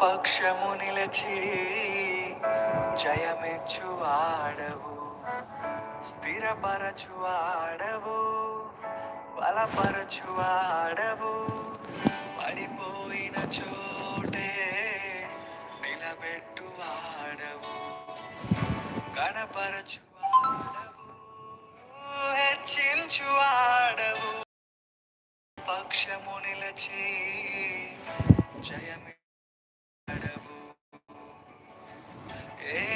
పక్షము నిలచి జయమెచ్చు ఆడవు స్థిరపరచు ఆడవు బలపరచు ఆడవు. పడిపోయిన చోటే నిలబెట్టు ఆడవు గణపరచు ఆడవు హెచ్చించు ఆడవు. పక్షము నిలచి జయమి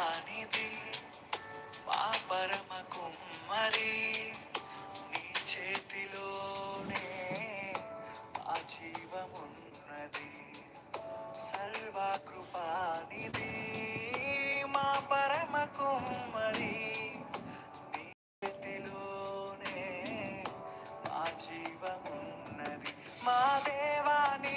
సర్వకృపానిధి మా పరమ కుమ్మరి నీ చేతిలోనే ఆ జీవమున్నది. సర్వకృపానిది మా పరమ కుమ్మరి నీ చేతిలోనే మా జీవమున్నది. మా దేవా నీ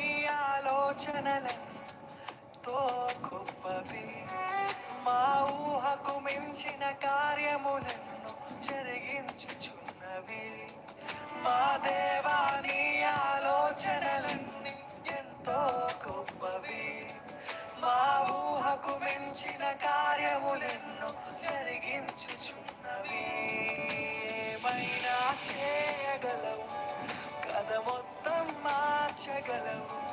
నన్ను జరిగించుచున్నవి మా దేవాని ఆలోచనలన్నీ ఎంతో గొప్పవి. మా ఊహకు మించిన కార్యములెన్నో జరిగించుచున్నవి. ఏమైనా చేయగలవు? కథ మొత్తం మార్చగలవు.